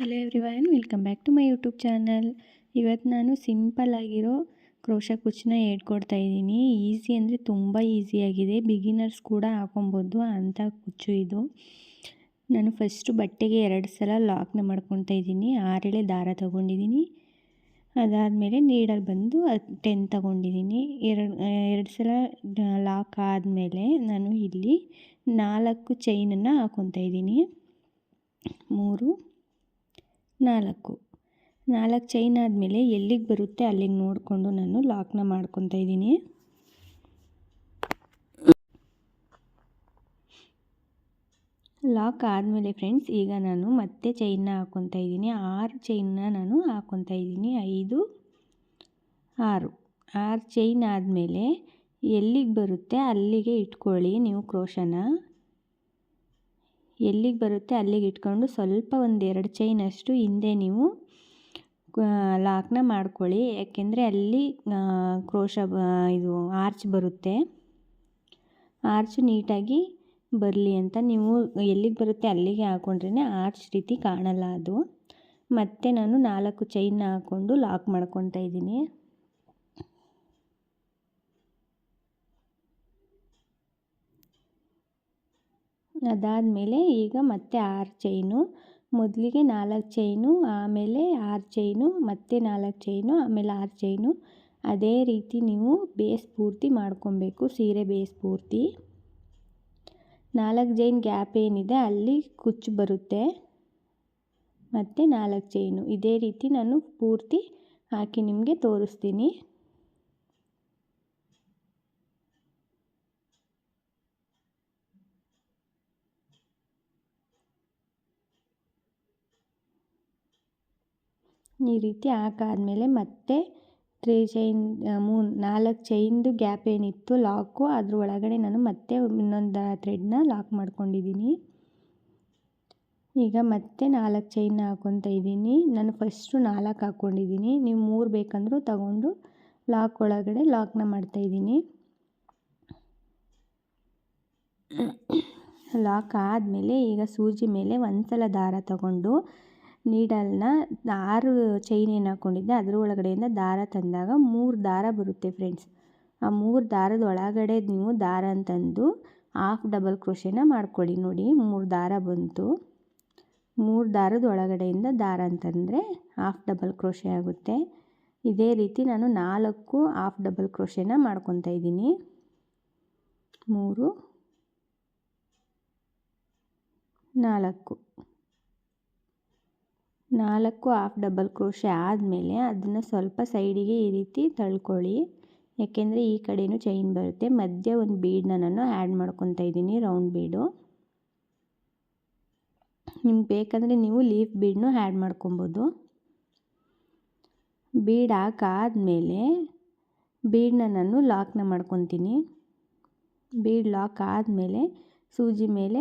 Hello everyone welcome back to my YouTube channel ಇವತ್ತು ನಾನು simple ಆಗಿರೋ ಕ್ರೋಶ ಕುಚ್ಚನ್ನ ಹೇಳ್ಕೊಡ್ತಾ ಇದ್ದೀನಿ. ಈಸಿ ಅಂದರೆ ತುಂಬ ಈಸಿಯಾಗಿದೆ ಬಿಗಿನರ್ಸ್ ಕೂಡ ಹಾಕೊಬೋದು ಅಂಥ ಕುಚ್ಚು ಇದು. ನಾನು ಫಸ್ಟು ಬಟ್ಟೆಗೆ ಎರಡು ಸಲ ಲಾಕ್ನ ಮಾಡ್ಕೊತಾ ಇದ್ದೀನಿ. ಆರೆಳೆ ದಾರ ತಗೊಂಡಿದ್ದೀನಿ. ಅದಾದಮೇಲೆ ನೀಡಲ್ಲಿ ಬಂದು ಟೆನ್ ತಗೊಂಡಿದ್ದೀನಿ. ಎರಡು ಎರಡು ಸಲ ಲಾಕ್ ಆದಮೇಲೆ ನಾನು ಇಲ್ಲಿ ನಾಲ್ಕು ಚೈನನ್ನು ಹಾಕೊತಾ ಇದ್ದೀನಿ. ಮೂರು ನಾಲ್ಕು. ನಾಲ್ಕು ಚೈನ್ ಆದಮೇಲೆ ಎಲ್ಲಿಗೆ ಬರುತ್ತೆ ಅಲ್ಲಿಗೆ ನೋಡಿಕೊಂಡು ನಾನು ಲಾಕ್ನ ಮಾಡ್ಕೊತಾ ಇದ್ದೀನಿ. ಲಾಕ್ ಆದಮೇಲೆ ಫ್ರೆಂಡ್ಸ್ ಈಗ ನಾನು ಮತ್ತೆ ಚೈನ್ನ ಹಾಕ್ಕೊತಾ ಇದ್ದೀನಿ. ಆರು ಚೈನ್ನ ನಾನು ಹಾಕ್ಕೊತಾ ಇದ್ದೀನಿ. ಐದು, ಆರು. ಆರು ಚೈನ್ ಆದಮೇಲೆ ಎಲ್ಲಿಗೆ ಬರುತ್ತೆ ಅಲ್ಲಿಗೆ ಇಟ್ಕೊಳ್ಳಿ ನೀವು ಕ್ರೋಶನ. ಎಲ್ಲಿಗೆ ಬರುತ್ತೆ ಅಲ್ಲಿಗೆ ಇಟ್ಕೊಂಡು ಸ್ವಲ್ಪ ಒಂದು ಎರಡು ಚೈನಷ್ಟು ಹಿಂದೆ ನೀವು ಲಾಕ್ನ ಮಾಡ್ಕೊಳ್ಳಿ. ಯಾಕೆಂದರೆ ಅಲ್ಲಿ ಕ್ರೋಶ ಇದು ಆರ್ಚ್ ಬರುತ್ತೆ. ಆರ್ಚ್ ನೀಟಾಗಿ ಬರಲಿ ಅಂತ ನೀವು ಎಲ್ಲಿಗೆ ಬರುತ್ತೆ ಅಲ್ಲಿಗೆ ಹಾಕ್ಕೊಂಡ್ರೆ ಆರ್ಚ್ ರೀತಿ ಕಾಣಲ್ಲ ಅದು. ಮತ್ತು ನಾನು ನಾಲ್ಕು ಚೈನ್ನ ಹಾಕ್ಕೊಂಡು ಲಾಕ್ ಮಾಡ್ಕೊತಾ ಇದ್ದೀನಿ. ಅದಾದಮೇಲೆ ಈಗ ಮತ್ತೆ ಆರು ಚೈನು ಮೊದಲಿಗೆ ನಾಲ್ಕು ಚೈನು ಆಮೇಲೆ ಆರು ಚೈನು ಮತ್ತೆ ನಾಲ್ಕು ಚೈನು ಆಮೇಲೆ ಆರು ಚೈನು ಅದೇ ರೀತಿ ನೀವು ಬೇಸ್ ಪೂರ್ತಿ ಮಾಡ್ಕೊಬೇಕು, ಸೀರೆ ಬೇಸ್ ಪೂರ್ತಿ. ನಾಲ್ಕು ಜೈನ್ ಗ್ಯಾಪ್ ಏನಿದೆ ಅಲ್ಲಿ ಕುಚ್ಚು ಬರುತ್ತೆ. ಮತ್ತು ನಾಲ್ಕು ಚೈನು ಇದೇ ರೀತಿ ನಾನು ಪೂರ್ತಿ ಹಾಕಿ ನಿಮಗೆ ತೋರಿಸ್ತೀನಿ. ಈ ರೀತಿ ಹಾಕಾದ್ಮೇಲೆ ಮತ್ತೆ ತ್ರೀ ಚೈನ್ ಮೂರು ನಾಲ್ಕು ಚೈನ್ದು ಗ್ಯಾಪ್ ಏನಿತ್ತು ಲಾಕು ಅದ್ರ ಒಳಗಡೆ ನಾನು ಮತ್ತೆ ಇನ್ನೊಂದು ಥ್ರೆಡ್ನ ಲಾಕ್ ಮಾಡ್ಕೊಂಡಿದ್ದೀನಿ. ಈಗ ಮತ್ತೆ ನಾಲ್ಕು ಚೈನ್ನ ಹಾಕ್ಕೊತ ಇದ್ದೀನಿ. ನಾನು ಫಸ್ಟು ನಾಲ್ಕು ಹಾಕ್ಕೊಂಡಿದ್ದೀನಿ ನೀವು ಮೂರು ಬೇಕಂದರೂ ತಗೊಂಡು ಲಾಕ್ ಒಳಗಡೆ ಲಾಕ್ನ ಮಾಡ್ತಾಯಿದ್ದೀನಿ ಲಾಕ್ ಆದಮೇಲೆ ಈಗ ಸೂಜಿ ಮೇಲೆ ಒಂದು ಸಲ ದಾರ ತಗೊಂಡು ನೀಡಲ್ನ ಆರು ಚೈನ್ ಏನು ಹಾಕ್ಕೊಂಡಿದ್ದೆ ಅದ್ರ ಒಳಗಡೆಯಿಂದ ದಾರ ತಂದಾಗ ಮೂರು ದಾರ ಬರುತ್ತೆ ಫ್ರೆಂಡ್ಸ್ ಆ ಮೂರು ದಾರದ ಒಳಗಡೆ ನೀವು ದಾರ ತಂದು ಹಾಫ್ ಡಬಲ್ ಕ್ರೋಶೆನ ಮಾಡ್ಕೊಳ್ಳಿ ನೋಡಿ. ಮೂರು ದಾರ ಬಂತು. ಮೂರು ದಾರದ ಒಳಗಡೆಯಿಂದ ದಾರ ಅಂತಂದರೆ ಹಾಫ್ ಡಬಲ್ ಕ್ರೋಶೆ ಆಗುತ್ತೆ. ಇದೇ ರೀತಿ ನಾನು ನಾಲ್ಕು ಹಾಫ್ ಡಬಲ್ ಕ್ರೋಶೆನ ಮಾಡ್ಕೊತಾ ಇದ್ದೀನಿ. ಮೂರು, ನಾಲ್ಕು. ನಾಲ್ಕು ಹಾಫ್ ಡಬಲ್ ಕ್ರೋಶೆ ಆದಮೇಲೆ ಅದನ್ನು ಸ್ವಲ್ಪ ಸೈಡಿಗೆ ಈ ರೀತಿ ತಳ್ಕೊಳ್ಳಿ. ಯಾಕೆಂದರೆ ಈ ಕಡೆಯೂ ಚೈನ್ ಬರುತ್ತೆ. ಮಧ್ಯೆ ಒಂದು ಬೀಡನ್ನ ನಾನು ಆ್ಯಡ್ ಮಾಡ್ಕೊತಾ ಇದ್ದೀನಿ ರೌಂಡ್ ಬೀಡು ನಿಮ್ಗೆ ಬೇಕಂದರೆ ನೀವು ಲೀಫ್ ಬೀಡನ್ನೂ ಆ್ಯಡ್ ಮಾಡ್ಕೊಬೋದು. ಬೀಡ್ ಹಾಕಾದ್ಮೇಲೆ ಬೀಡನ್ನ ನಾನು ಲಾಕ್ನ ಮಾಡ್ಕೊತೀನಿ. ಬೀಡ್ ಲಾಕ್ ಆದಮೇಲೆ ಸೂಜಿ ಮೇಲೆ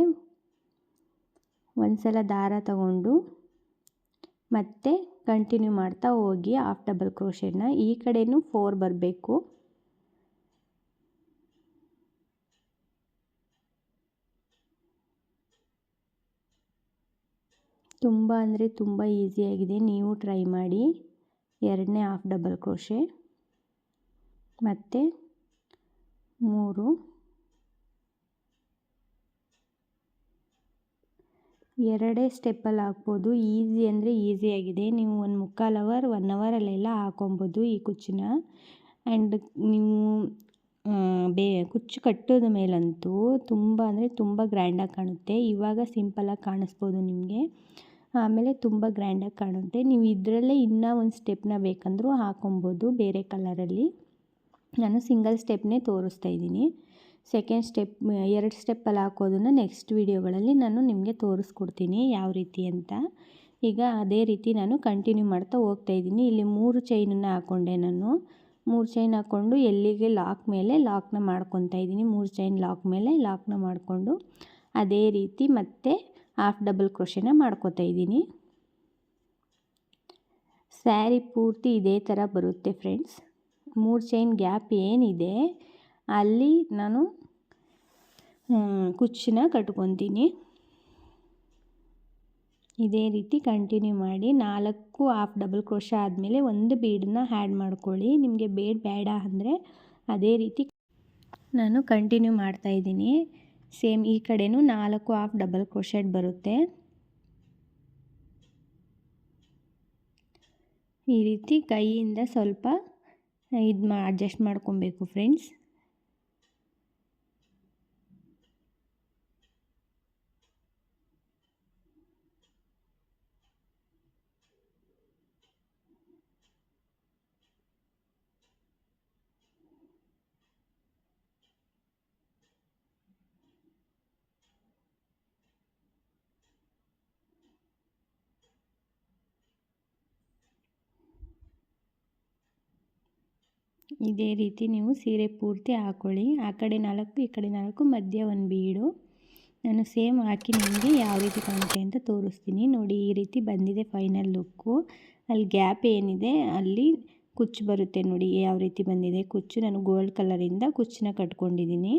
ಒಂದು ಸಲ ದಾರ ತಗೊಂಡು ಮತ್ತೆ ಕಂಟಿನ್ಯೂ ಮಾಡ್ತಾ ಹೋಗಿ ಹಾಫ್ ಡಬಲ್ ಕ್ರೋಶೆನ ಈ ಕಡೆಯೂ ಫೋರ್ ಬರಬೇಕು. ತುಂಬ ಅಂದರೆ ತುಂಬ ಈಸಿಯಾಗಿದೆ ನೀವು ಟ್ರೈ ಮಾಡಿ. ಎರಡನೇ ಹಾಫ್ ಡಬಲ್ ಕ್ರೋಶೆ ಮತ್ತು ಮೂರು. ಎರಡೇ ಸ್ಟೆಪ್ಪಲ್ಲಿ ಹಾಕ್ಬೋದು. ಈಸಿ ಅಂದರೆ ಈಸಿಯಾಗಿದೆ ನೀವು ಒಂದು ಮುಕ್ಕಾಲು ಅವರ್, ಒನ್ ಅವರಲ್ಲೆಲ್ಲ ಹಾಕೊಬೋದು ಈ ಕುಚ್ಚನ್ನ. ಆ್ಯಂಡ್ ನೀವು ಬೇ, ಕುಚ್ಚು ಕಟ್ಟೋದ ಮೇಲಂತೂ ತುಂಬ ಅಂದರೆ ತುಂಬ ಗ್ರ್ಯಾಂಡಾಗಿ ಕಾಣುತ್ತೆ. ಇವಾಗ ಸಿಂಪಲಾಗಿ ಕಾಣಿಸ್ಬೋದು ನಿಮಗೆ. ಆಮೇಲೆ ತುಂಬ ಗ್ರ್ಯಾಂಡಾಗಿ ಕಾಣುತ್ತೆ. ನೀವು ಇದರಲ್ಲೇ ಇನ್ನೂ ಒಂದು ಸ್ಟೆಪ್ನ ಬೇಕಂದರೂ ಹಾಕೊಬೋದು ಬೇರೆ ಕಲರಲ್ಲಿ ನಾನು ಸಿಂಗಲ್ ಸ್ಟೆಪ್ನೇ ತೋರಿಸ್ತಾ ಇದ್ದೀನಿ. ಸೆಕೆಂಡ್ ಸ್ಟೆಪ್ ಎರಡು ಸ್ಟೆಪ್ಪಲ್ಲಿ ಹಾಕೋದನ್ನು ನೆಕ್ಸ್ಟ್ ವೀಡಿಯೋಗಳಲ್ಲಿ ನಾನು ನಿಮಗೆ ತೋರಿಸ್ಕೊಡ್ತೀನಿ ಯಾವ ರೀತಿ ಅಂತ. ಈಗ ಅದೇ ರೀತಿ ನಾನು ಕಂಟಿನ್ಯೂ ಮಾಡ್ತಾ ಹೋಗ್ತಾ ಇದ್ದೀನಿ. ಇಲ್ಲಿ ಮೂರು ಚೈನನ್ನು ಹಾಕ್ಕೊಂಡೆ ನಾನು. ಮೂರು ಚೈನ್ ಹಾಕ್ಕೊಂಡು ಎಲ್ಲಿಗೆ ಲಾಕ್ ಮೇಲೆ ಲಾಕ್ನ ಮಾಡ್ಕೊತಾ ಇದ್ದೀನಿ. ಮೂರು ಚೈನ್ ಲಾಕ್ ಮೇಲೆ ಲಾಕ್ನ ಮಾಡಿಕೊಂಡು ಅದೇ ರೀತಿ ಮತ್ತೆ ಹಾಫ್ ಡಬಲ್ ಕ್ರೋಶೆನ ಮಾಡ್ಕೋತಾ ಇದ್ದೀನಿ. ಸ್ಯಾರಿ ಪೂರ್ತಿ ಇದೇ ಥರ ಬರುತ್ತೆ ಫ್ರೆಂಡ್ಸ್ ಮೂರು ಚೈನ್ ಗ್ಯಾಪ್ ಏನಿದೆ ಅಲ್ಲಿ ನಾನು ಕುಚ್ಚನ್ನ ಕಟ್ಕೊತೀನಿ. ಇದೇ ರೀತಿ ಕಂಟಿನ್ಯೂ ಮಾಡಿ ನಾಲ್ಕು ಹಾಫ್ ಡಬಲ್ ಕ್ರೋಶ ಆದಮೇಲೆ ಒಂದು ಬೀಡನ್ನ ಆ್ಯಡ್ ಮಾಡ್ಕೊಳ್ಳಿ. ನಿಮಗೆ ಬೇಡ ಬೇಡ ಅಂದರೆ ಅದೇ ರೀತಿ ನಾನು ಕಂಟಿನ್ಯೂ ಮಾಡ್ತಾಯಿದ್ದೀನಿ ಸೇಮ್ ಈ ಕಡೆನೂ ನಾಲ್ಕು ಹಾಫ್ ಡಬಲ್ ಕ್ರೋಶೆಡ್ ಬರುತ್ತೆ. ಈ ರೀತಿ ಕೈಯಿಂದ ಸ್ವಲ್ಪ ಇದು ಮಾ ಅಡ್ಜಸ್ಟ್ ಮಾಡ್ಕೊಬೇಕು ಫ್ರೆಂಡ್ಸ್ ಇದೇ ರೀತಿ ನೀವು ಸೀರೆ ಪೂರ್ತಿ ಹಾಕೊಳ್ಳಿ. ಆ ಕಡೆ ನಾಲ್ಕು, ಈ ಕಡೆ ನಾಲ್ಕು, ಮಧ್ಯ ಒಂದು ಬೀಡು. ನಾನು ಸೇಮ್ ಹಾಕಿ ನಿಮಗೆ ಯಾವ ರೀತಿ ಕಾಣುತ್ತೆ ಅಂತ ತೋರಿಸ್ತೀನಿ. ನೋಡಿ, ಈ ರೀತಿ ಬಂದಿದೆ ಫೈನಲ್ ಲುಕ್ಕು. ಅಲ್ಲಿ ಗ್ಯಾಪ್ ಏನಿದೆ, ಅಲ್ಲಿ ಕುಚ್ಚು ಬರುತ್ತೆ ನೋಡಿ, ಯಾವ ರೀತಿ ಬಂದಿದೆ ಕುಚ್ಚು. ನಾನು ಗೋಲ್ಡ್ ಕಲರಿಂದ ಕುಚ್ಚನ್ನ ಕಟ್ಕೊಂಡಿದ್ದೀನಿ.